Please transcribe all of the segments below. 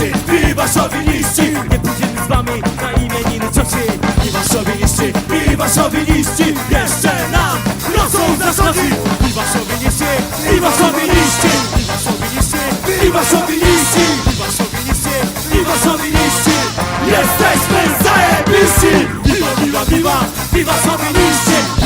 szowiniści, piwa szowiniści Nie pójdziemy z wami na imieniny cioci Piwa szowiniści, piwa szowiniści Jeszcze nam rosną za nogi Piwa szowiniści, piwa szowiniści Piwa szowiniści, Piwa szowiniści, piwa szowiniści piwa szowiniści Jesteśmy zajebiści Piwa, piwa, piwa, piwa szowiniści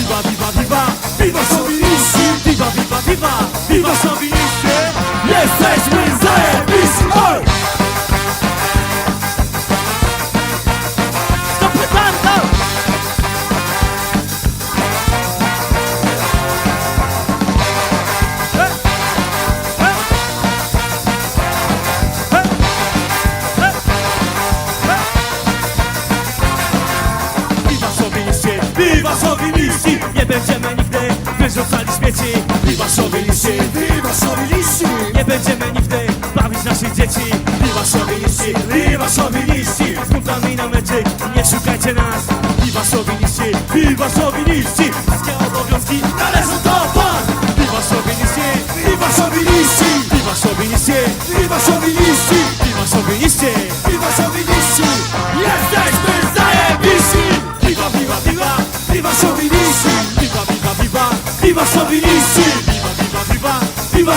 piwa szowiniści Nie będziemy nigdy wyrzucali śmieci Piwa szowiniści, piwa szowiniści Nie będziemy nigdy bawić naszych dzieci Piwa szowiniści, piwa szowiniści Z kumplami na meczy, nie szukajcie nas Piwa szowiniści, piwa szowiniści Wszystkie obowiązki Należą do pan Piwa szowiniści, Piwa szowiniści, piwa szowiniści piwa szowiniści Piwa szowiniści Piwa szowiniści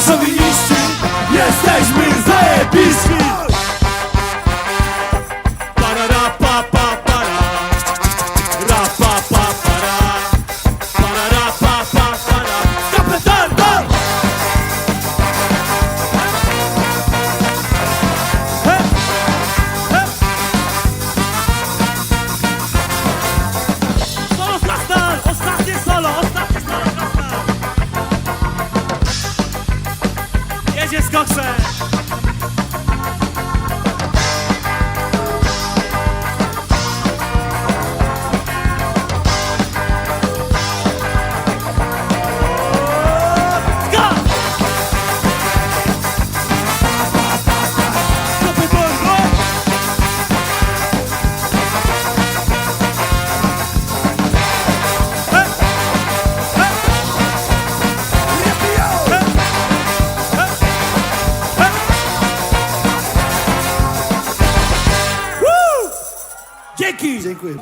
szowiniści Jesteśmy zajebiści. Parara, pa, pa, Coxer. Dzięki! Dziękuję.